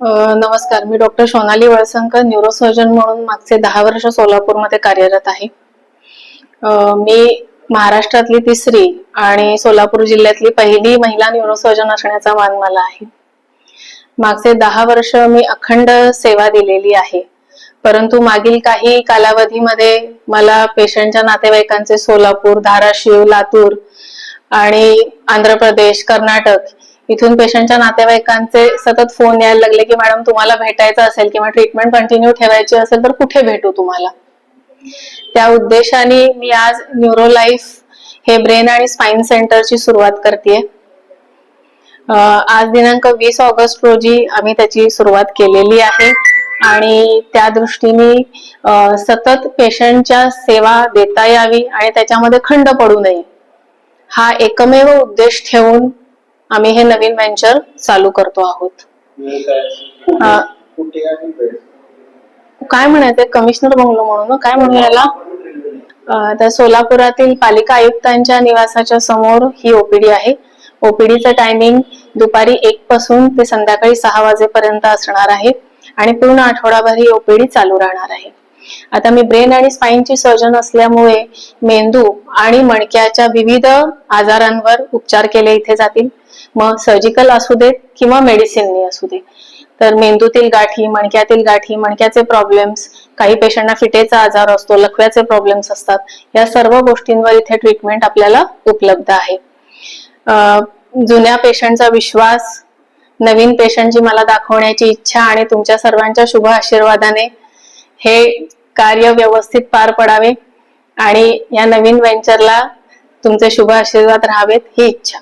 नमस्कार. मी doctor Sonali Walsankar neurosurgeon म्हणून मागचे दहा वर्ष सोलापूरमध्ये कार्यरत आहे. मी महाराष्ट्रातली तिसरी आणि सोलापूर जिल्ह्यातली पहिली महिला न्यूरोसर्जन असण्याचा मान मला आहे. मागचे दहा वर्ष मी अखंड सेवा दिलेली आहे. परंतु मागील काही कालावधीमध्ये मला पेशंटच्या नातेवाईकांचे सोलापूर धाराशिव लातूर आणि आंध्र प्रदेश कर्नाटक इथून पेशंटच्या नातेवाईकांचे सतत फोन यायला लागले की मॅडम तुम्हाला भेटायचं असेल किंवा ट्रीटमेंट कंटिन्यू ठेवायची असेल तर कुठे भेटू तुम्हाला? त्या उद्देशाने मी आज न्यूरो लाईफ हे ब्रेन आणि स्पाइन सेंटरची सुरुवात करते आज दिनांक वीस ऑगस्ट रोजी आम्ही त्याची सुरुवात केलेली आहे आणि त्या दृष्टीने सतत पेशंटच्या सेवा देता यावी आणि त्याच्यामध्ये खंड पडू नये. हा एकमेव उद्देश ठेवून आम्ही हे नवीन व्हेंचर चालू करतो आहोत. हा. काय म्हणायचंय? कमिशनर बंगलो म्हणून? काय म्हणू याला? तर सोलापुरातील पालिका आयुक्तांच्या निवासाच्या समोर ही ओपीडी आहे. ओपीडीचं टायमिंग दुपारी एक पासून ते संध्याकाळी सहा वाजेपर्यंत असणार आहे आणि पूर्ण आठवडाभर ही ओपीडी चालू राहणार आहे. आता मी ब्रेन आणि स्पाइनची सर्जन असल्यामुळे मेंदू आणि मणक्याच्या विविध आजारांवर उपचार केले इथे जातील. मग सर्जिकल असू देत किंवा मेडिसिननी असू दे तर मेंदूतील गाठी मणक्यातील गाठी मणक्याचे प्रॉब्लेम्स काही पेशंटना फिटेचा आजार असतो लखव्याचे प्रॉब्लेम्स असतात. या सर्व गोष्टींवर इथे ट्रीटमेंट आपल्याला उपलब्ध आहे. जुन्या पेशंटचा विश्वास नवीन पेशंटची मला दाखवण्याची इच्छा आणि तुमच्या सर्वांच्या शुभ आशीर्वादाने हे कार्य व्यवस्थित पार पडावे आणि या नवीन व्हेंचरला तुमचे शुभ आशीर्वाद राहावेत ही इच्छा.